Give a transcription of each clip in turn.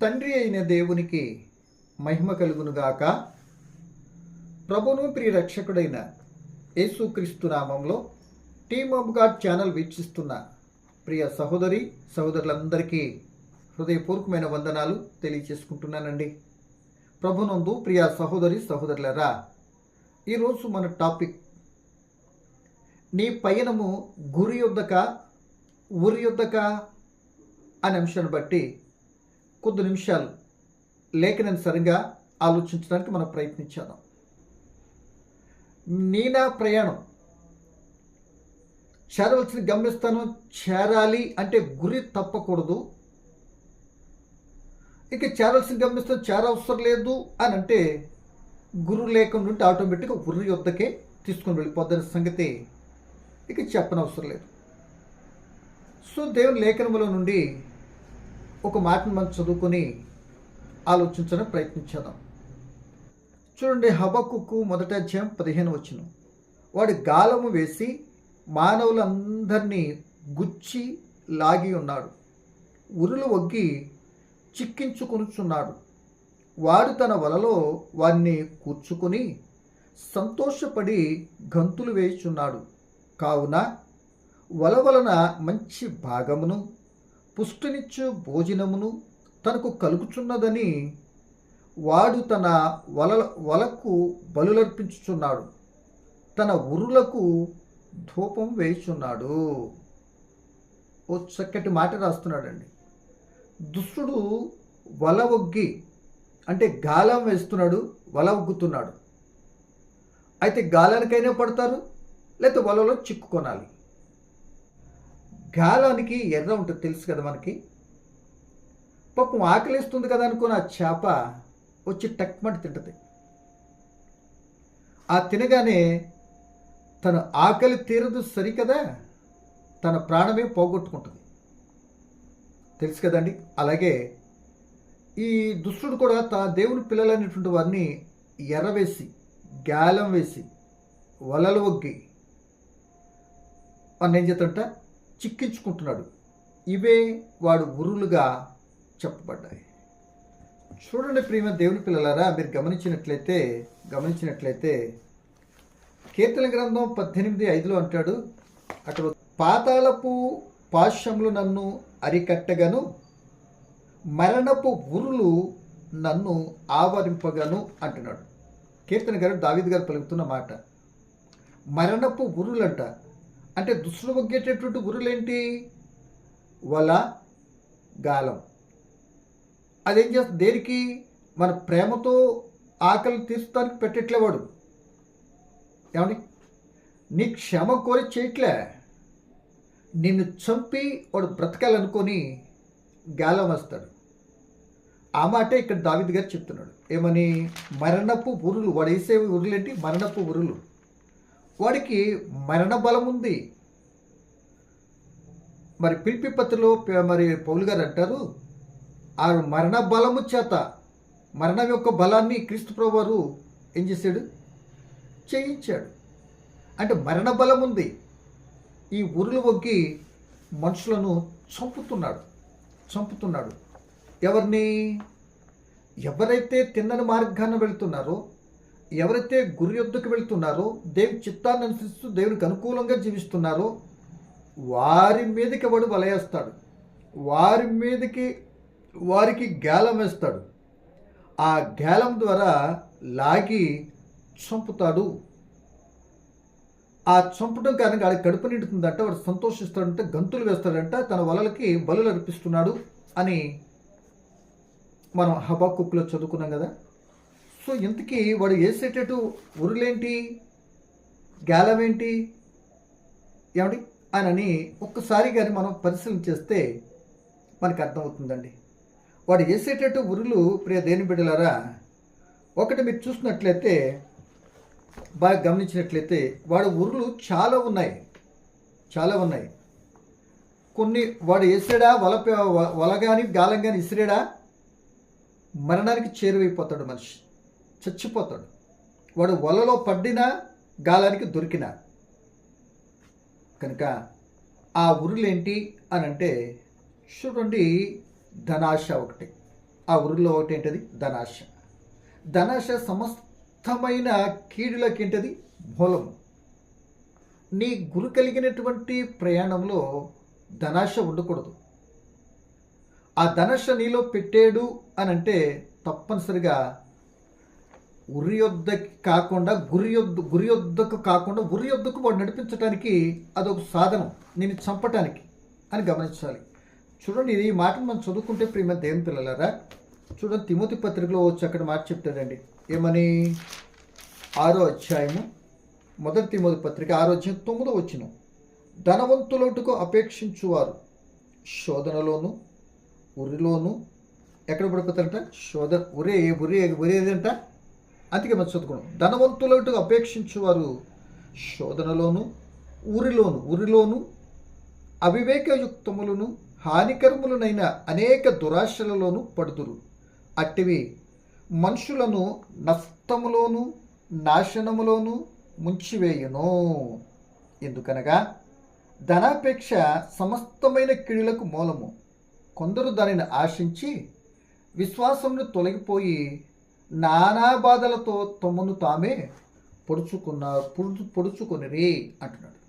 తండ్రి అయిన దేవునికి మహిమ కలుగునుగాక. ప్రభును ప్రియ రక్షకుడైన యేసుక్రీస్తు నామంలో టీమ్ ఆఫ్ గాడ్ ఛానల్ వీక్షిస్తున్న ప్రియ సహోదరి సహోదరులందరికీ హృదయపూర్వకమైన వందనాలు తెలియచేసుకుంటున్నానండి. ప్రభునందు ప్రియ సహోదరి సహోదరులరా ఈరోజు మన టాపిక్ నీ పయనము గురి యొద్దక ఊరి యొద్దక అనే అంశాన్ని బట్టి కొద్ది నిమిషాలు లేఖనానుసరంగా ఆలోచించడానికి మనం ప్రయత్నించాను నీనా ప్రయాణం. చేరవలసిన గమ్యస్థానం చేరాలి అంటే గురి తప్పకూడదు. ఇక చేరవలసిన గమ్యస్థానం చేరవసరం లేదు అని అంటే గురువు లేకుండా ఉంటే ఆటోమేటిక్గా గుర్రి వద్దకే తీసుకుని వెళ్ళిపోద్దన్న సంగతి ఇక చెప్పనవసరం లేదు. సో దేవుని లేఖనములో నుండి ఒక మాటను మనం చదువుకొని ఆలోచించడం ప్రయత్నించేద్దాం. చూడండి హబక్కుకు మొదట అధ్యాయం పదిహేను వచ్చిన. వాడు గాలము వేసి మానవులందరినీ గుచ్చి లాగి ఉన్నాడు. ఉరులు ఒగ్గి చిక్కించుకొనుచున్నాడు. వాడు తన వలలో వారిని కూర్చుకొని సంతోషపడి గంతులు వేయుచున్నాడు. కావున వల వలన మంచి భాగమును పుష్టినిచ్చు భోజనమును తనకు కలుగుచున్నదని వాడు తన వల వలకు బలులర్పించుచున్నాడు. తన ఉరులకు ధూపం వేయుచున్నాడు. ఓ చక్కటి మాట రాస్తున్నాడండి. దుష్టుడు వల ఒగ్గి అంటే గాలం వేస్తున్నాడు వల ఒగ్గుతున్నాడు. అయితే గాలానికైనా పడతారు లేకపోతే వలలో చిక్కుకొనాలి. గాలానికి ఎర్ర ఉంటుంది తెలుసు కదా మనకి? పాపం ఆకలిస్తుంది కదా అనుకున్న ఆ చేప వచ్చి టక్మటి తింటుంది. ఆ తినగానే తన ఆకలి తీరదు సరికదా తన ప్రాణమే పోగొట్టుకుంటుంది. తెలుసు కదండి? అలాగే ఈ దుష్టుడు కూడా తన దేవుని పిల్లలైనటువంటి వారిని ఎర్రవేసి గాలం వేసి వలలు ఒగ్గి వాడిని ఏం చేతంట చిక్కించుకుంటున్నాడు. ఇవే వాడు ఉరులుగా చెప్పబడ్డాయి. చూడండి ప్రియమ దేవుని పిల్లలారా మీరు గమనించినట్లయితే గమనించినట్లయితే కీర్తన గ్రంథం పద్దెనిమిది ఐదులో అంటాడు అక్కడ పాతాళపు పాశ్యములు నన్ను అరికట్టగను మరణపు ఉరులు నన్ను ఆవరింపగను అంటున్నాడు. కీర్తన గారు దావిద్ గారు పలుకుతున్న మాట మరణపు ఉరులంట అంటే దుస్తులు ముగ్గేటటువంటి గురులేంటి వల గాలం. అదేం చేస్తుంది దేనికి? మన ప్రేమతో ఆకలి తీర్చడానికి పెట్టట్లేవాడు ఏమండి? నీ క్షమ కోరి చేయట్లే. నిన్ను చంపి వాడు బ్రతకాలనుకొని గాలం వస్తాడు. ఆ మాటే ఇక్కడ దావిద్ గారు చెప్తున్నాడు. ఏమని? మరణపు ఉరులు వాడు వేసే ఉరులేంటి మరణపు ఉరులు వాడికి మరణ బలం ఉంది. మరి పిలిపి పత్రిలో మరి పౌలు గారు అంటారు ఆ మరణ బలము చేత మరణం యొక్క బలాన్ని క్రీస్తు ప్రభు వారు ఏం చేశాడు? చేయించాడు. అంటే మరణ బలం ఉంది. ఈ ఉరులు వగ్గి మనుషులను చంపుతున్నాడు. చంపుతున్నాడు. ఎవరిని? ఎవరైతే తిన్నని మార్గాన్ని వెళ్తున్నారో ఎవరైతే గురి యొద్దకు వెళ్తున్నారో దేవుని చిత్తాన్ని అనుసరిస్తూ దేవునికి అనుకూలంగా జీవిస్తున్నారో వారి మీదకి వాడు వలయేస్తాడు. వారి మీదకి వారికి గేలం వేస్తాడు. ఆ గేలం ద్వారా లాగి చంపుతాడు. ఆ చంపడం కారణంగా ఆడికి కడుపు నిండుతుందంట వాడు సంతోషిస్తాడంటే గంతులు వేస్తాడంట తన వలలకి బలులు అర్పిస్తున్నాడు అని మనం హబాకుక్లో చదువుకున్నాం కదా? సో ఇంతకీ వాడు వేసేటట్టు ఉరులేంటి గాలమేంటి? ఏమండి? అని ఒక్కసారి కానీ మనం పరిశీలన చేస్తే మనకు అర్థమవుతుందండి. వాడు వేసేటట్టు ఉరులు ప్రియ దేని బిడ్డలారా ఒకటి మీరు చూసినట్లయితే బాగా గమనించినట్లయితే వాడు ఉరులు చాలా ఉన్నాయి. చాలా ఉన్నాయి. కొన్ని వాడు వేసాడా వల వల కానీ గాలం కానీ ఇసిరాడా? మరణానికి చేరువైపోతాడు మనిషి. చచ్చిపోతాడు. వాడు వలలో పడ్డినా గాలానికి దొరికినా. కనుక ఆ ఉరులేంటి అని అంటే చూడండి ధనాశ ఒకటి. ఆ ఉరుల్లో ఒకటి ఏంటది? ధనాశ. ధనాశ సమస్తమైన కీడులకి ఏంటది? మూలము. నీ గురి కలిగినటువంటి ప్రయాణంలో ధనాశ ఉండకూడదు. ఆ ధనాశ నీలో పెట్టాడు అని అంటే తప్పనిసరిగా ఉరి యుద్ధకి కాకుండా గురి యుద్ధ గురి యుద్ధకు కాకుండా ఉరి యుద్ధకు వాడు నడిపించడానికి అదొక సాధనం. నేను చంపటానికి అని గమనించాలి. చూడండి ఇది ఈ మాటను మనం చదువుకుంటే ప్రియమ దేవం పిల్లలారా చూడండి తిమోతి పత్రికలో వచ్చి అక్కడ మాట చెప్తాడండి. ఏమని? ఆరో అధ్యాయము మొదటి తిమోతి పత్రిక ఆరో అధ్యాయం తొమ్మిదో వచ్చిన ధనవంతులోటుకు అపేక్షించువారు శోధనలోను ఉరిలోను ఎక్కడ పడిపోతారంట? శోధన ఉరే ఉరి ఉరి ఏదంట? అందుకే మనం చదువుకున్నాం. ధనవంతులటు అపేక్షించువారు శోధనలోను ఊరిలోను ఊరిలోను అవివేకయుక్తములను హానికరములనైన అనేక దురాశలలోను పడుతురు అట్టివి మనుషులను నష్టములోను నాశనములోను ముంచివేయును. ఎందుకనగా ధనాపేక్ష సమస్తమైన కిడులకు మూలము. కొందరు దానిని ఆశించి విశ్వాసమును తొలగిపోయి నానా బాధలతో తమను తామే పొడుచుకున్నారు పొడుచు పొడుచుకొనిరి అంటున్నాడు.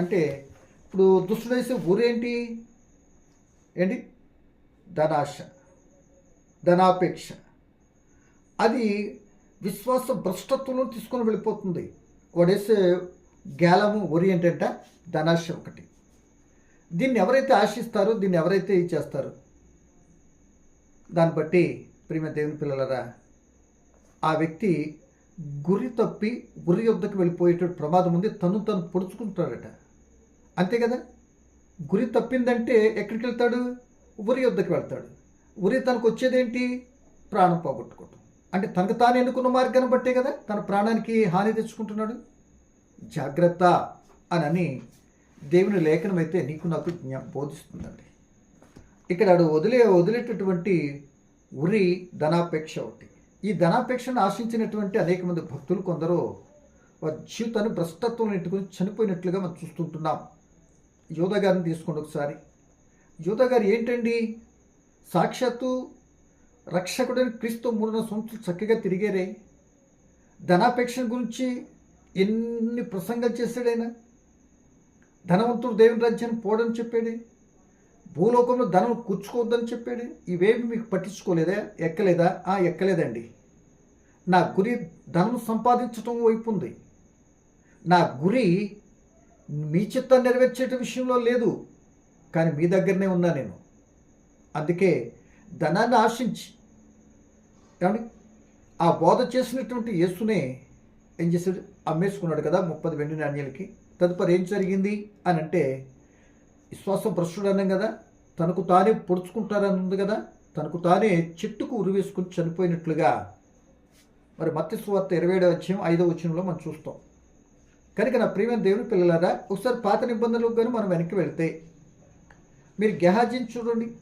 అంటే ఇప్పుడు దుష్టుడు వేసే ఊరేంటి? ఏంటి? ధనాశ ధనాపేక్ష. అది విశ్వాస భ్రష్టత్వంలో తీసుకొని వెళ్ళిపోతుంది. వాడేసే గ్యాలము ఒరి ఏంటంట? ధనాశ ఒకటి. దీన్ని ఎవరైతే ఆశిస్తారో దీన్ని ఎవరైతే ఇచ్చేస్తారో దాన్ని బట్టి ప్రియమ దేవుని పిల్లలరా ఆ వ్యక్తి గురి తప్పి గురి యుద్ధకు వెళ్ళిపోయేటువంటి ప్రమాదం ఉంది. తను తను పొడుచుకుంటాడట అంతే కదా? గురి తప్పిందంటే ఎక్కడికి వెళ్తాడు? ఉరి యుద్ధకు వెళ్తాడు. ఉరి తనకు వచ్చేదేంటి? ప్రాణం పోగొట్టుకోవటం. అంటే తనకు తాను ఎన్నుకున్న మార్గాన్ని బట్టే కదా తన ప్రాణానికి హాని తెచ్చుకుంటున్నాడు? జాగ్రత్త అని దేవుని లేఖనం అయితే నీకు నాకు జ్ఞా బోధిస్తుందండి. ఇక్కడ వదిలే వదిలేటటువంటి ఉరి ధనాపేక్ష ఒకటి. ఈ ధనాపేక్షను ఆశించినటువంటి అనేక మంది భక్తులు కొందరు వారి జీవితాన్ని భ్రష్టత్వం నెట్టుకుని చనిపోయినట్లుగా మనం చూస్తుంటున్నాం. యోధ గారిని తీసుకోండి ఒకసారి. యోధ గారు ఏంటండి? సాక్షాత్తు రక్షకుడైన క్రీస్తు మూడున్నర సంవత్సరాలు చక్కగా తిరిగారే. ధనాపేక్ష గురించి ఎన్ని ప్రసంగాలు చేశాడైనా? ధనవంతుడు దేవుని రాజ్యాన్ని పోడని చెప్పాడు. భూలోకంలో ధనం కూర్చుకోవద్దని చెప్పాడు. ఇవేమి మీకు పట్టించుకోలేదా? ఎక్కలేదా? ఆ ఎక్కలేదండి. నా గురి ధనం సంపాదించటం వైపు ఉంది. నా గురి మీ చిత్తం నెరవేర్చేట విషయంలో లేదు. కానీ మీ దగ్గరనే ఉన్నా నేను. అందుకే ధనాన్ని ఆశించి. ఏమండి? ఆ బోధ చేసినటువంటి యేసునే ఏం చేశాడు? అమ్మేసుకున్నాడు కదా ముప్పది వెండి నాణ్యాలకి. తదుపరి ఏం జరిగింది? అని అంటే విశ్వాసం భ్రష్టుడు అన్నాం కదా. తనకు తానే పొడుచుకుంటారని ఉంది కదా తనకు తానే చెట్టుకు ఉరివేసుకుని చనిపోయినట్లుగా. మరి మత్తి సువార్త ఇరవై ఏడవ అధ్యాయం ఐదవ వచనంలో మనం చూస్తాం. కనుక నా ప్రియమైన దేవుని పిల్లలారా ఒకసారి పాత నిబంధనలకు కానీ మనం వెనక్కి వెళ్తే మీరు గెహాజీని చూడండి.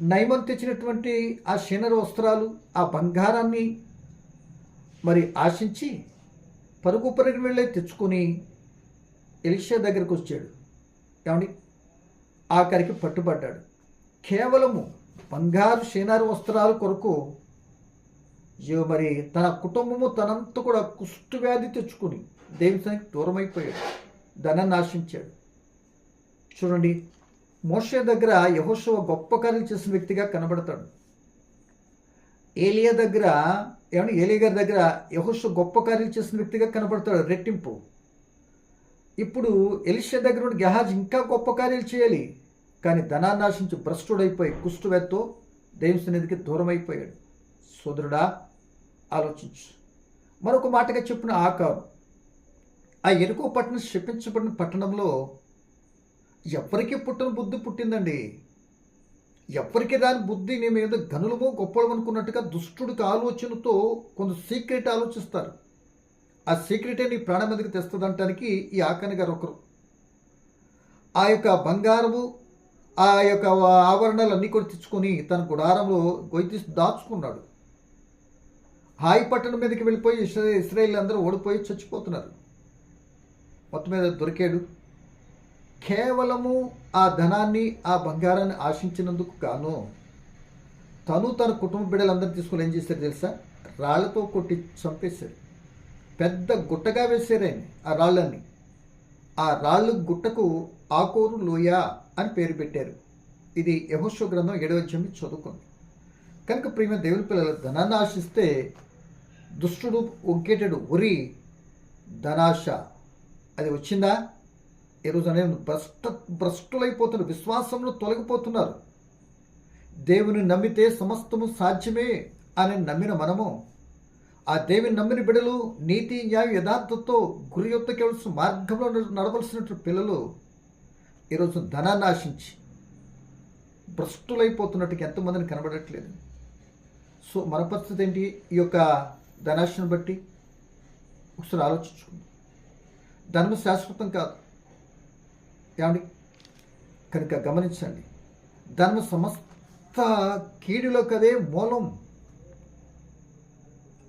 నైమం తెచ్చినటువంటి ఆ శనర వస్త్రాలు ఆ బంగారాన్ని మరి ఆశించి పరుగు పరుగు వెళ్ళే తెచ్చుకొని ఎలిషా దగ్గరకు వచ్చాడు. ఏమండి? ఆఖరికి పట్టుబడ్డాడు. కేవలము బంగారు శేనారు వస్త్రాల కొరకు ఇవ మరి తన కుటుంబము తనంతా కూడా కుష్ఠవ్యాధి తెచ్చుకుని దేవునికి దూరమైపోయాడు. అయిపోయాడు నాశించాడు. ఆశించాడు చూడండి మోషే దగ్గర యహోశవ గొప్ప కార్యం చేసిన వ్యక్తిగా కనబడతాడు. ఏలియా దగ్గర ఏమన్నా ఏలియా గారి దగ్గర యహోశ గొప్ప కార్యం చేసిన వ్యక్తిగా కనబడతాడు. రెట్టింపు. ఇప్పుడు ఎలిషియా దగ్గర నుండి గెహాజ్ ఇంకా గొప్ప కార్యాలు చేయాలి. కానీ ధనాన్ని ఆశించి భ్రష్టుడైపోయి కుష్టువేత్తో దేవుని సన్నిధికి దూరం అయిపోయాడు సోదరుడా ఆలోచించు. మరొక మాటగా చెప్పిన ఆకారు ఆ ఎరుకో పట్టణం శపించబడిన పట్టణంలో ఎవరికి పుట్టిన బుద్ధి పుట్టిందండి. ఎవరికి రాని బుద్ధి నేను ఏదో గనులమో గొప్పలు అనుకున్నట్టుగా దుష్టుడికి ఆలోచనతో కొంత సీక్రెట్ ఆలోచిస్తారు. ఆ సీక్రెటే నీ ప్రాణం మీదకి తెస్తుందంటానికి ఈ ఆకని గారు ఒకరు. ఆ యొక్క బంగారము ఆ యొక్క ఆవరణలు అన్నీ కూడా తెచ్చుకొని తన గుడారంలో గొయ్యి దాచుకున్నాడు. హాయి పట్టణం మీదకి వెళ్ళిపోయి ఇస్రా ఇస్రాయిల్ అందరూ ఓడిపోయి చచ్చిపోతున్నారు. మొత్తం మీద దొరికాడు. కేవలము ఆ ధనాన్ని ఆ బంగారాన్ని ఆశించినందుకు గాను తను తన కుటుంబ బిడ్డలందరూ తీసుకుని ఏం చేశారు తెలుసా? రాళ్ళతో కొట్టి చంపేశారు పెద్ద గుట్టగా వేసారని ఆ రాళ్ళని. ఆ రాళ్ళు గుట్టకు ఆకోరు లోయ అని పేరు పెట్టారు. ఇది యహోశ్వ గ్రంథం ఏడవ చదువుకుంది. కనుక ప్రియమైన దేవుని పిల్లలు ధనాన్ని ఆశిస్తే దుష్టుడు ఒంకేటడు ఉరి ధనాశ. అది వచ్చిందా? ఈరోజు అనేది భ్రష్ట భ్రష్టులైపోతున్నారు. విశ్వాసంలో తొలగిపోతున్నారు. దేవుని నమ్మితే సమస్తము సాధ్యమే అని నమ్మిన మనము ఆ దేవుని నమ్మిన బిడ్డలు నీతి న్యాయ యథార్థతో గురి యొత్తకెవలసిన మార్గంలో నడవలసినటువంటి పిల్లలు ఈరోజు ధనాన్ని ఆశించి భ్రష్టులైపోతున్నట్టుగా ఎంతమందిని కనబడట్లేదు. సో మన పరిస్థితి ఏంటి? ఈ యొక్క ధనాశను బట్టి ఒకసారి ఆలోచించుకుందాం. ధనం శాశ్వతం కాదు. ఏమండి? కనుక గమనించండి. ధనం సమస్త కీడులో కదే మూలం.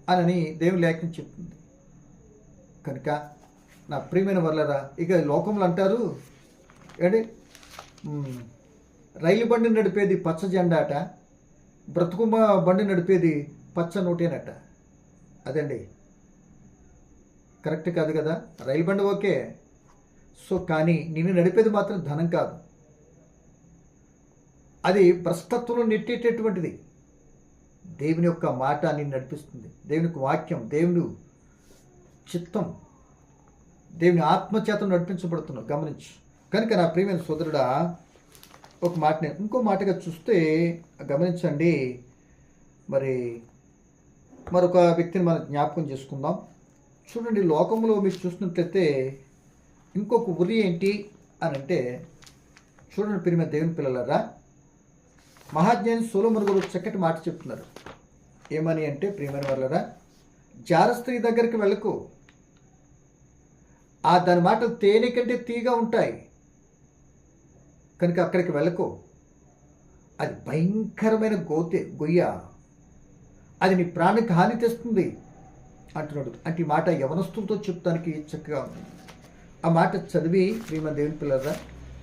అని దేవుని లేఖనం చెప్తుంది. కనుక నా ప్రియమైన వర్లరా ఇక లోకంలో అంటారు ఏంటి? రైలు బండి నడిపేది పచ్చ జెండా అట బ్రతుకుమ బండి నడిపేది పచ్చ నోటేనట. అదండి. కరెక్ట్ కాదు కదా? రైలు బండి ఓకే. సో కానీ నిన్ను నడిపేది మాత్రం ధనం కాదు. అది భ్రష్టత్వంలో నెట్టేటటువంటిది. దేవుని యొక్క మాట నిన్ను నడిపిస్తుంది. దేవుని యొక్క వాక్యం దేవుని చిత్తం దేవుని ఆత్మచేతం నడిపించబడుతున్నావు గమనించు. కనుక నా ప్రియమైన సోదరుడా ఒక మాట నేను ఇంకో మాటగా చూస్తే గమనించండి. మరి మరొక వ్యక్తిని మనం జ్ఞాపకం చేసుకుందాం. చూడండి లోకంలో మీరు చూసినట్లయితే ఇంకొక ఉరి ఏంటి అని అంటే చూడండి ప్రియమైన దేవుని పిల్లలరా మహాజ్ఞాని సోలోమన్ గారు చక్కటి మాట చెప్తున్నారు. ఏమని అంటే ప్రియమైన వాళ్ళరా జార స్త్రీ దగ్గరికి వెళ్ళకు. ఆ దాని మాటలు తేనె కంటే తీగా ఉంటాయి. కనుక అక్కడికి వెళ్ళకు. అది భయంకరమైన గోతె గొయ్య. అది నీ ప్రాణికి హాని తెస్తుంది అంటున్నాడు. అంటే ఈ మాట యవనస్తులతో చెప్తానికి చక్కగా ఉంది. ఆ మాట చదివి శ్రీమన్ దేవుని పిల్లరా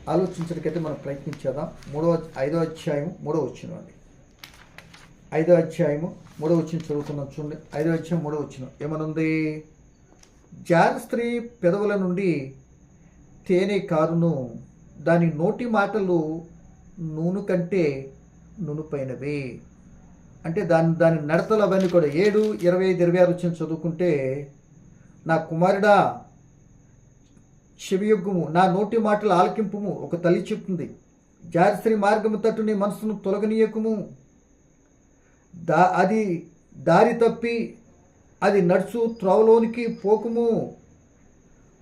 ఆలోచించడానికైతే మనం ప్రయత్నించేద్దాం మూడవ ఐదో అధ్యాయం మూడో వచ్చిన అండి ఐదో అధ్యాయము మూడో వచ్చిన చదువుకున్నాం చూడండి. ఐదో అధ్యాయం మూడో వచ్చిన ఏమనుంది? జార స్త్రీ పెదవుల నుండి తేనె కారును దాని నోటి మాటలు నూనె కంటే నునుపైనవి. అంటే దాని దాని నడతలు అవన్నీ కూడా ఏడు ఇరవై ఐదు ఇరవై ఆరు వచ్చిన చదువుకుంటే నా కుమారుడా శివయుగ్గుము నా నోటి మాటల ఆలకింపుము ఒక తల్లి చెప్తుంది. జారిశ్రీ మార్గము తట్టు నీ మనసును తొలగనీయకుము. దా అది దారి తప్పి అది నడుచు త్రోవలోనికి పోకుము.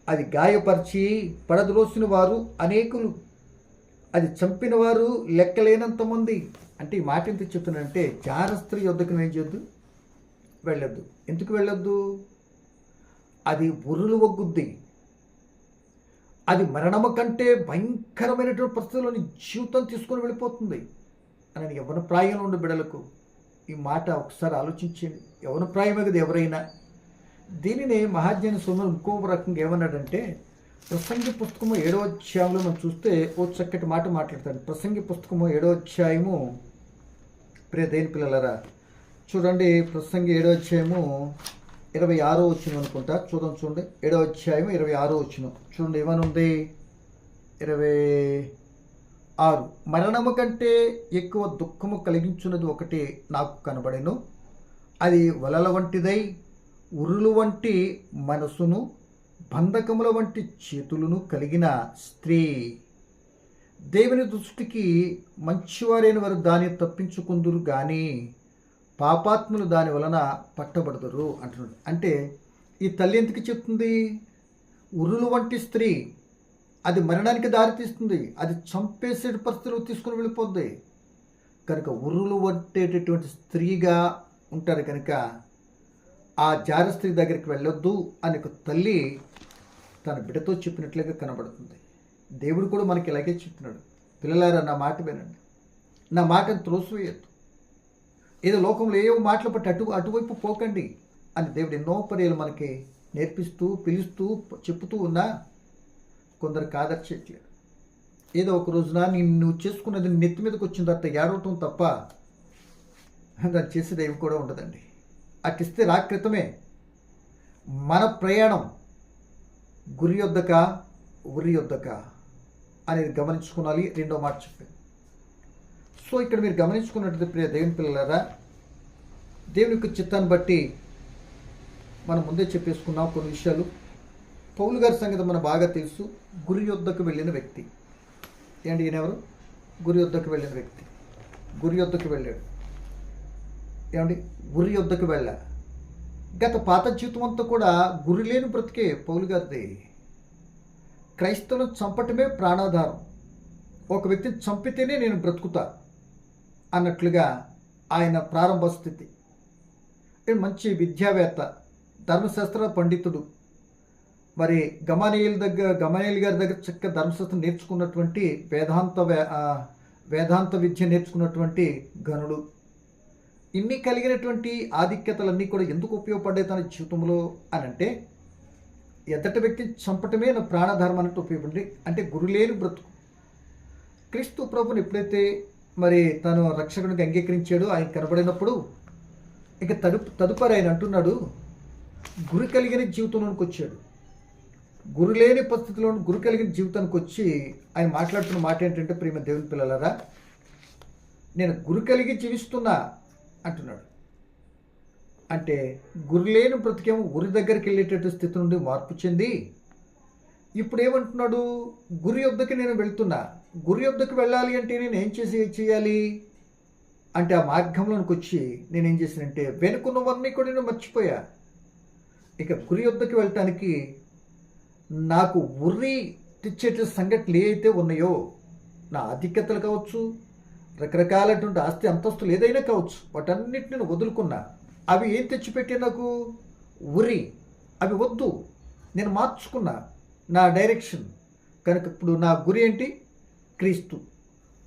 అది గాయపరిచి పడద్రోసిన వారు అనేకులు. అది చంపిన వారు అంటే ఈ మాట ఎంత చెప్తున్నానంటే జార స్త్రీ వద్దకు నేను చేయొద్దు వెళ్ళొద్దు. ఎందుకు వెళ్ళొద్దు? అది బుర్రలు ఒగ్గుద్ది. అది మరణము కంటే భయంకరమైనటువంటి పరిస్థితుల్లోని జీవితం తీసుకొని వెళ్ళిపోతుంది. అని యవన ప్రాయంలో ఉండే బిడలకు ఈ మాట ఒకసారి ఆలోచించండి. యవన ప్రాయమే కదా ఎవరైనా దీనినే మహాజ్ఞాన సోమరు ఇంకో రకంగా ఏమన్నాడంటే ప్రసంగి పుస్తకము ఏడో అధ్యాయంలో మనం చూస్తే ఓ చక్కటి మాట మాట్లాడతాడు. ప్రసంగి పుస్తకము ఏడో అధ్యాయము ప్రియ దేని పిల్లలరా చూడండి ప్రసంగి ఏడో అధ్యాయము ఇరవై ఆరో వచ్చిన అనుకుంటా. చూద్దాం చూడండి. ఏడో అధ్యాయం ఇరవై ఆరో వచ్చిన. చూడండి ఏమనుంది? ఇరవై ఆరు. మరణము కంటే ఎక్కువ దుఃఖము కలిగించున్నది ఒకటి నాకు కనబడెను. అది వలల వంటిదై ఉరులు వంటి మనసును బంధకముల వంటి చేతులను కలిగిన స్త్రీ. దేవుని దృష్టికి మంచివారైన వారు దాన్ని తప్పించుకుందురు కానీ పాపాత్ములు దాని వలన పట్టబడదురు అంటున్నాడు. అంటే ఈ తల్లి ఎందుకు చెప్తుంది? ఉరులు వంటి స్త్రీ అది మరణానికి దారితీస్తుంది. అది చంపేసే పరిస్థితులు తీసుకుని వెళ్ళిపోద్ది. కనుక ఉరులు పట్టేటటువంటి స్త్రీగా ఉంటారు కనుక ఆ జార స్త్రీ దగ్గరికి వెళ్ళొద్దు అని ఒక తల్లి తన బిడ్డతో చెప్పినట్లుగా కనబడుతుంది. దేవుడు కూడా మనకి ఇలాగే చెప్తున్నాడు. పిల్లలారా నా మాట వినండి. నా మాటను త్రోసివేయద్దు. ఏదో లోకంలో ఏవో మాటలు పట్టి అటు అటువైపు పోకండి అని దేవుడు ఎన్నో పర్యాలు మనకి నేర్పిస్తూ పిలుస్తూ చెప్తూ ఉన్నా కొందరు కాదర్చట్లేదు. ఏదో ఒక రోజున నేను నువ్వు చేసుకున్నది నెత్తి మీదకి వచ్చిన తర్వాత ఏడవటం తప్ప దాన్ని చేసేది ఏమి కూడా ఉండదండి. అట్టిస్తే రా క్రితమే మన ప్రయాణం గురి యొద్దక ఉరి యొద్దక అనేది గమనించుకోవాలి రెండో మాట చెప్పాను. సో ఇక్కడ మీరు గమనించుకున్నట్టు ప్రియ దేవుని పిల్లలారా దేవుని యొక్క చిత్తాన్ని బట్టి మనం ముందే చెప్పేసుకున్నాం కొన్ని విషయాలు. పౌలు గారి సంగతి మనకు బాగా తెలుసు. గురి యొద్దకు వెళ్ళిన వ్యక్తి. ఏంటి ఈయనెవరు గురి యొద్దకు వెళ్ళిన వ్యక్తి. గురి యొద్దకు వెళ్ళాడు. ఏమండి? గురి యొద్దకు వెళ్ళా. గత పాత జీవితం అంతా కూడా గురి లేని బ్రతికే పౌలు గారిది. క్రైస్తవులను చంపటమే ప్రాణాధారం. ఒక వ్యక్తిని చంపితేనే నేను బ్రతుకుతాను అన్నట్లుగా ఆయన ప్రారంభ స్థితి. మంచి విద్యావేత్త ధర్మశాస్త్ర పండితుడు. మరి గమనీయుల దగ్గర గమనీయుల గారి దగ్గర చక్కగా ధర్మశాస్త్రం నేర్చుకున్నటువంటి వేదాంత వే- వేదాంత విద్య నేర్చుకున్నటువంటి గనుడు. ఇన్ని కలిగినటువంటి ఆధిక్యతలన్నీ కూడా ఎందుకు ఉపయోగపడ్డాయి తన జీవితంలో అని అంటే ఎదటి వ్యక్తిని చంపటమే నా ప్రాణధర్మం అన్నట్టు ఉపయోగపడింది. అంటే గురులేని బ్రతుకు. క్రీస్తు ప్రభుని ఎప్పుడైతే మరి తను రక్షకునికి అంగీకరించాడు ఆయన కనబడినప్పుడు ఇక తదుపు తదుపరి ఆయన అంటున్నాడు గురి కలిగిన జీవితంలోనికి వచ్చాడు. గురు లేని పరిస్థితిలో గురు కలిగిన జీవితానికి వచ్చి ఆయన మాట్లాడుతున్న మాట ఏంటంటే ప్రేమ దేవుని పిల్లలరా నేను గురు కలిగి జీవిస్తున్నా అంటున్నాడు. అంటే గురు లేని బ్రతికేమో గురి దగ్గరికి వెళ్ళేటట్టు స్థితి నుండి మార్పు చెంది ఇప్పుడు ఏమంటున్నాడు గురి యొద్దకి నేను వెళ్తున్నా గురి యొద్దకు వెళ్ళాలి అంటే నేను ఏం చేసి చేయాలి? అంటే ఆ మార్గంలోనికి వచ్చి నేనేం చేశానంటే వెనుకున్నవన్నీ కూడా నేను మర్చిపోయా. ఇక గురి యుద్ధకి వెళ్ళటానికి నాకు ఉర్రి తెచ్చేట సంఘటనలు ఏ అయితే ఉన్నాయో నా ఆధిక్యతలు కావచ్చు రకరకాలటువంటి ఆస్తి అంతస్తులు ఏదైనా కావచ్చు వాటన్నిటిని నేను వదులుకున్నా. అవి ఏం తెచ్చిపెట్టే నాకు? ఉరి. అవి వద్దు. నేను మార్చుకున్నా. నా డైరెక్షన్. కనుక ఇప్పుడు నా గురి ఏంటి? క్రీస్తు.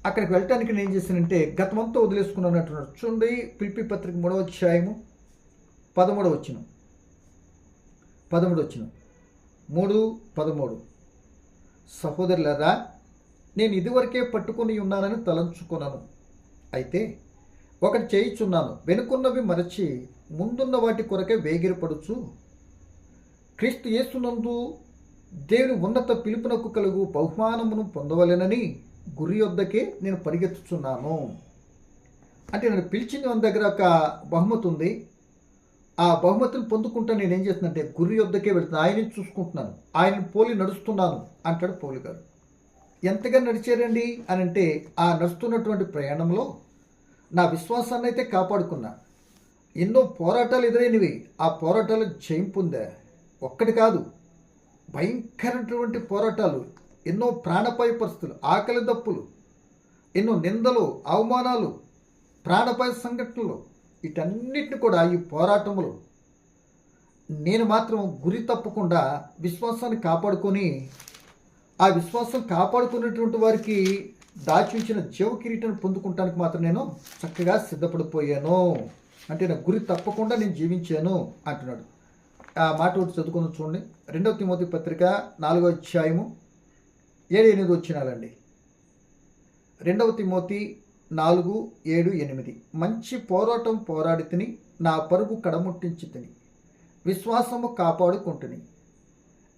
అక్కడికి వెళ్ళటానికి నేను ఏం చేశానంటే గతమంతా వదిలేసుకున్నాను అంటున్నాడు చూడండి పిలిపి పత్రిక మూడవ అధ్యాయము పదమూడవ వచ్చిన. పదమూడు వచ్చిన. మూడు పదమూడు. సహోదరులరా నేను ఇదివరకే పట్టుకొని ఉన్నానని తలంచుకున్నాను అయితే ఒకటి చేయిచున్నాను. వెనుకున్నవి మరచి ముందున్న వాటి కొరకే వేగిరపడుచు క్రీస్తు యేసునందు దేవుని ఉన్నత పిలుపునకు కలుగు బహుమానమును పొందవలెనని గురి వద్దకే నేను పరిగెత్తుచున్నాను. అంటే నన్ను పిలిచింది మన దగ్గర ఒక బహుమతి ఉంది. ఆ బహుమతిని పొందుకుంటా నేను ఏం చేస్తున్నానంటే గురి వద్దకే వెళ్తున్నాను. ఆయనని చూసుకుంటున్నాను. ఆయన పోలి నడుస్తున్నాను అంటాడు పౌలు గారు. ఎంతగా నడిచారండి అని అంటే ఆ నడుస్తున్నటువంటి ప్రయాణంలో నా విశ్వాసాన్ని అయితే కాపాడుకున్నా. ఎన్నో పోరాటాలు ఎదురైనవి. ఆ పోరాటాలు జయం పొందా. ఒక్కటి కాదు. భయంకరమైనటువంటి పోరాటాలు ఎన్నో ప్రాణపాయ పరిస్థితులు ఆకలి దప్పులు ఎన్నో నిందలు అవమానాలు ప్రాణపాయ సంఘటనలు వీటన్నిటిని కూడా ఈ పోరాటములు నేను మాత్రం గురి తప్పకుండా విశ్వాసాన్ని కాపాడుకొని ఆ విశ్వాసం కాపాడుకున్నటువంటి వారికి దాచివించిన ఉంచిన జీవ కిరీటాన్ని పొందుకుంటానికి మాత్రం నేను చక్కగా సిద్ధపడిపోయాను. అంటే నా గురి తప్పకుండా నేను జీవించాను అంటున్నాడు. మాట ఒకటి చదువుకుని చూడండి. రెండవ తిమోతి పత్రిక నాలుగో అధ్యాయము ఏడు ఎనిమిది వచ్చినాలండి. రెండవ తిమోతి నాలుగు ఏడు ఎనిమిది. మంచి పోరాటం పోరాడి తిని నా పరుగు కడముట్టించి తిని విశ్వాసము కాపాడుకుంటుని.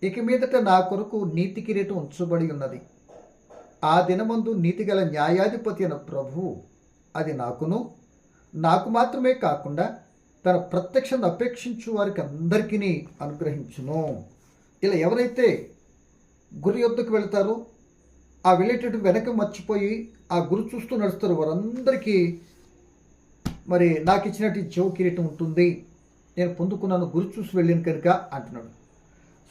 ఇక మీదట నా కొరకు నీతి కిరీటం ఉంచబడి ఉన్నది. ఆ దినమందు నీతిగల న్యాయాధిపతి అయిన ప్రభువు అది నాకును నాకు మాత్రమే కాకుండా తన ప్రత్యక్షను అపేక్షించు వారికి అందరికీ అనుగ్రహించును. ఇలా ఎవరైతే గురి యొద్దకు వెళ్తారో ఆ వెళ్ళేటట్టు వెనక మర్చిపోయి ఆ గురి చూస్తూ నడుస్తారు వారందరికీ మరి నాకు ఇచ్చినట్టు జీవ కిరీటం ఉంటుంది నేను పొందుకున్నాను గురి చూసి వెళ్ళాను కనుక అంటున్నాడు.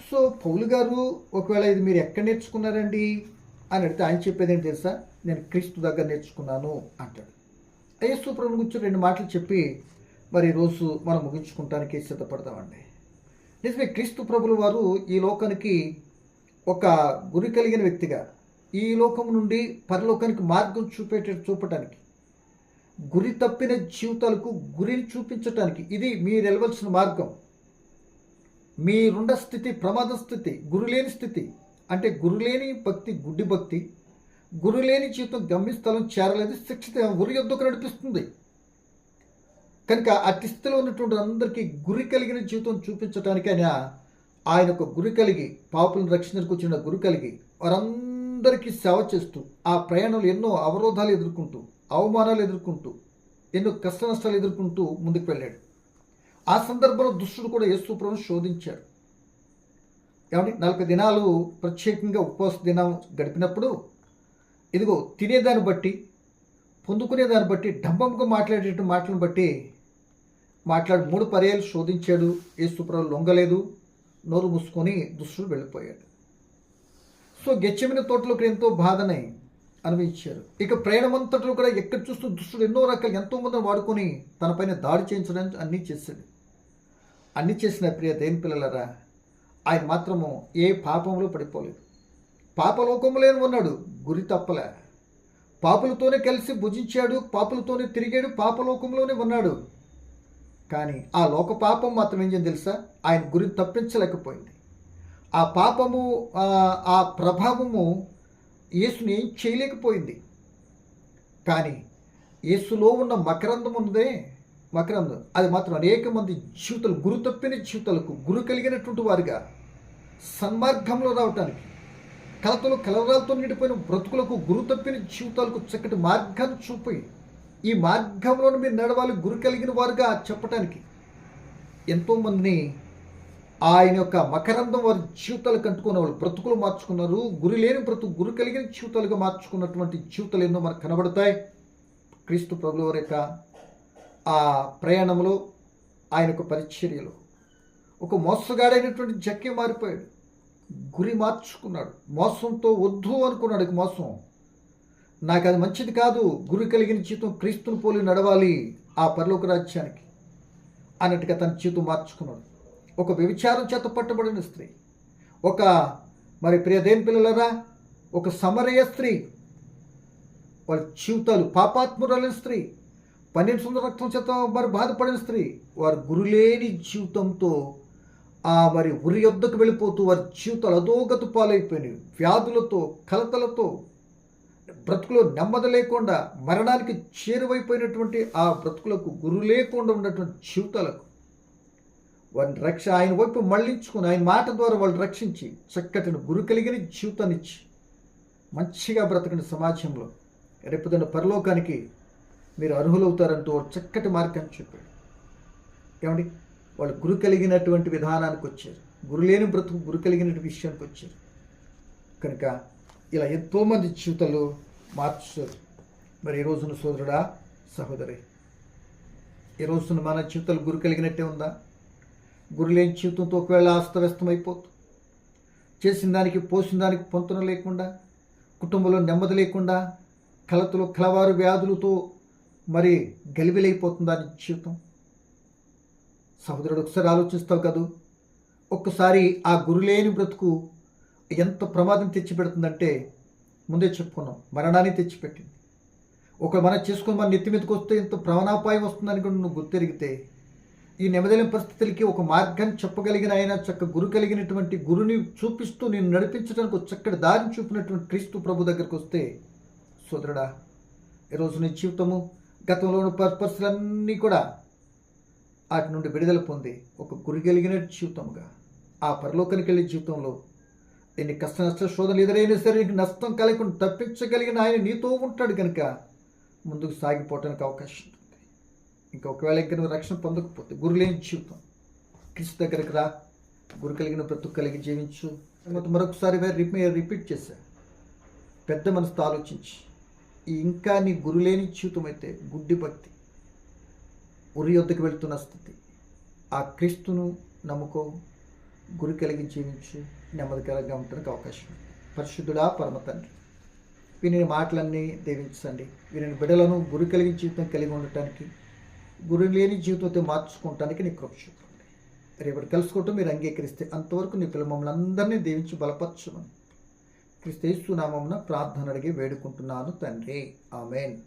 సో పౌలు గారు ఒకవేళ ఇది మీరు ఎక్కడ నేర్చుకున్నారండి అని అడిగితే ఆయన చెప్పేది ఏంటి తెలుసా? నేను క్రీస్తు దగ్గర నేర్చుకున్నాను అంటాడు. యేసు ప్రభు గురించి రెండు మాటలు చెప్పి మరి ఈరోజు మనం ముగించుకుంటానికి సిద్ధపడతామండి. నిజమే క్రీస్తు ప్రభులు వారు ఈ లోకానికి ఒక గురి కలిగిన వ్యక్తిగా ఈ లోకం నుండి పరలోకానికి మార్గం చూపేట చూపటానికి గురి తప్పిన జీవితాలకు గురిని చూపించటానికి ఇది మీరు వెళ్ళవలసిన మార్గం. మీరుండ స్థితి ప్రమాద స్థితి గురులేని స్థితి అంటే గురులేని భక్తి గుడ్డి భక్తి గురులేని జీవితం గమ్యస్థలం చేరలేదు శిక్షిత గురి యుద్ధకు నడిపిస్తుంది. కనుక అతి స్థితిలో ఉన్నటువంటి అందరికీ గురి కలిగిన జీవితం చూపించడానికి ఆయన ఆయన ఒక గురి కలిగి పాపులను రక్షణకు వచ్చిన గురి కలిగి వారందరికీ సేవ చేస్తూ ఆ ప్రయాణంలో ఎన్నో అవరోధాలు ఎదుర్కొంటూ అవమానాలు ఎదుర్కొంటూ ఎన్నో కష్ట నష్టాలు ఎదుర్కొంటూ ముందుకు వెళ్ళాడు. ఆ సందర్భంలో దుష్టుడు కూడా యేసుప్రభుని శోధించాడు. ఏమంటే నలభై దినాలు ప్రత్యేకంగా ఉపవాస దినం గడిపినప్పుడు ఇదిగో తినేదాన్ని బట్టి పొందుకునే దాన్ని బట్టి డంబంగా మాట్లాడేటువంటి మాటలను బట్టి మాట్లాడి మూడు పర్యాలు శోధించాడు. యేసుప్రభు లొంగలేదు. నోరు మూసుకొని దుష్టుడు వెళ్ళిపోయాడు. సో గెచ్చమిన తోటలోకి ఎంతో బాధనే అనుభవించారు. ఇక ప్రయాణమంతట్లో కూడా ఎక్కడ చూస్తూ దుష్టుడు ఎన్నో రకాలు ఎంతో మందిని వాడుకొని తనపైన దాడి చేయించడానికి అన్నీ చేశాడు. అన్నీ చేసిన ప్రియ దేని పిల్లలరా ఆయన మాత్రము ఏ పాపంలో పడిపోలేదు. పాపలోకంలోనే ఉన్నాడు? గురి తప్పలే. పాపులతోనే కలిసి భుజించాడు పాపులతోనే తిరిగాడు పాపలోకంలోనే ఉన్నాడు. కానీ ఆ లోక పాపం మాత్రం ఏం తెలుసా? ఆయన గురి తప్పించలేకపోయింది. ఆ పాపము ఆ- ఆ ప్రభావము యేసుని ఏం చేయలేకపోయింది. కానీ యేసులో ఉన్న మకరందం ఉన్నదే మకరందం. అది మాత్రం అనేక మంది జీవితాలు గురు తప్పిన జీవితాలకు గురు కలిగినటువంటి వారిగా సన్మార్గంలో రావటానికి కలతలు కలవరాలతో నిండిపోయిన బ్రతుకులకు గురు తప్పిన జీవితాలకు చక్కటి మార్గాన్ని చూపి ఈ మార్గంలో మీరు నడవాలి గురు కలిగిన వారుగా చెప్పటానికి. ఎంతోమందిని ఆయన యొక్క మకరందం వారి జీవితాలు కట్టుకున్న వాళ్ళు బ్రతుకులు మార్చుకున్నారు గురి లేని బ్రతుకు గురు కలిగిన జీవితాలుగా మార్చుకున్నటువంటి జీవితాలు ఎన్నో మనకు కనబడతాయి. క్రీస్తు ప్రభుల వారి యొక్క ఆ ప్రయాణంలో ఆయన యొక్క పరిచర్యలో ఒక మోసగాడైనటువంటి జక్కి మారిపోయాడు గురి మార్చుకున్నాడు మోసంతో వద్దు అనుకున్నాడు ఇక మోసం నాకు అది మంచిది కాదు. గురి కలిగిన జీవితం క్రీస్తుని పోలి నడవాలి ఆ పరలోక రాజ్యానికి అన్నట్టుగా తన జీవితం మార్చుకున్నాడు. ఒక వ్యభిచారం చేత పట్టబడిన స్త్రీ ఒక మరి ప్రియదేని పిల్లలరా ఒక సమరయ స్త్రీ వాళ్ళ జీవితాలు పాపాత్మురాలైన స్త్రీ పన్నెండు సుందర రక్తం చేత మరి బాధపడిన స్త్రీ వారు గురులేని జీవితంతో ఆ మరి ఉరి యొద్దకు వెళ్ళిపోతూ వారి జీవితాలు అధోగతి పాలైపోయినాయి వ్యాధులతో కలతలతో బ్రతుకులో నెమ్మది లేకుండా మరణానికి చేరువైపోయినటువంటి ఆ బ్రతుకులకు గురు లేకుండా ఉన్నటువంటి జీవితాలకు వారిని రక్ష ఆయన వైపు మళ్ళించుకుని ఆయన మాట ద్వారా వాళ్ళు రక్షించి చక్కటిని గురు కలిగిన జీవితాన్నిచ్చి మంచిగా బ్రతకని సమాజంలో రేపుదన్న పరలోకానికి మీరు అర్హులవుతారంటూ చక్కటి మార్గాన్ని చెప్పాడు ఏమండి? వాళ్ళు గురు కలిగినటువంటి విధానానికి వచ్చారు. గురు లేని బ్రతుకు గురు కలిగినటువంటి విషయానికి వచ్చారు. కనుక ఇలా ఎంతోమంది జీవితాలు మార్చుతారు. మరి ఈ రోజున సోదరుడా సహోదరి ఈ రోజున మన జీవితాలు గురు కలిగినట్టే ఉందా? గురు లేని జీవితంతో ఒకవేళ అస్తవ్యస్తమైపోతుంది చేసిన దానికి పోసిన దానికి పొంతన లేకుండా కుటుంబంలో నెమ్మది లేకుండా కలతలు కలవారు వ్యాధులతో మరి గలిబిలైపోతుందా నీ జీవితం? సహోదరుడు ఒకసారి ఆలోచిస్తావు కదూ? ఒక్కసారి ఆ గురులేని బ్రతుకు ఎంత ప్రమాదం తెచ్చిపెడుతుందంటే ముందే చెప్పుకున్నాం మరణాన్ని తెచ్చిపెట్టింది. ఒక మనం చేసుకుని మన నెత్తి మీదకి వస్తే ఎంత ప్రాణాపాయం వస్తుందని కూడా నువ్వు గుర్తెరిగితే ఈ నెమ్మదిలేని పరిస్థితులకి ఒక మార్గాన్ని చెప్పగలిగిన ఆయన చక్క గురు కలిగినటువంటి గురుని చూపిస్తూ నేను నడిపించడానికి ఒక చక్కటి దారిని చూపినటువంటి క్రీస్తు ప్రభు దగ్గరికి వస్తే సోదరుడా ఈరోజు నీ జీవితము గతంలో ఉన్న పర్పస్లన్నీ కూడా వాటి నుండి విడుదల పొంది ఒక గురి కలిగిన జీవితంగా ఆ పరలోకానికి వెళ్ళే జీవితంలో ఎన్ని కష్ట నష్ట శోధనలు ఎదురైనా సరే నీకు నష్టం కలగకుండా తప్పించగలిగిన ఆయన నీతో ఉంటాడు కనుక ముందుకు సాగిపోవటానికి అవకాశం ఉంటుంది ఇంకా ఒకవేళ ఇంకా నువ్వు రక్షణ పొందకపోతే గురు లేని జీవితం. క్రిస్తు దగ్గరికి రా గురు కలిగిన బ్రతుకు కలిగి జీవించు. తర్వాత మరొకసారి రిపీట్ చేశా. పెద్ద మనసుతో ఆలోచించి ఇంకా నీ గురు లేని జీవితం అయితే గుడ్డి భక్తి ఉరి యొద్దకు వెళ్తున్న స్థితి. ఆ క్రీస్తును నమ్ముకో గురి కలిగి నెమ్మది నెమ్మదికరంగా ఉండడానికి అవకాశం ఉంది. పరిశుద్ధుడా పరమ తండ్రి విని మాటలన్నీ దీవించండి. వీరిని బిడలను గురి కలిగి జీవితం కలిగి ఉండటానికి గురి లేని జీవితంతో మార్చుకోవటానికి నీ కృప చూపండి. రేపటి కలుసుకోవటం మీరు అంగీకరిస్తే అంతవరకు నీ పిల్లలు మమ్మల్ని అందరినీ దీవించి బలపరచమని క్రిస్తేస్తు ప్రార్థన అడిగి వేడుకుంటున్నాను తండ్రి. ఆమెన్.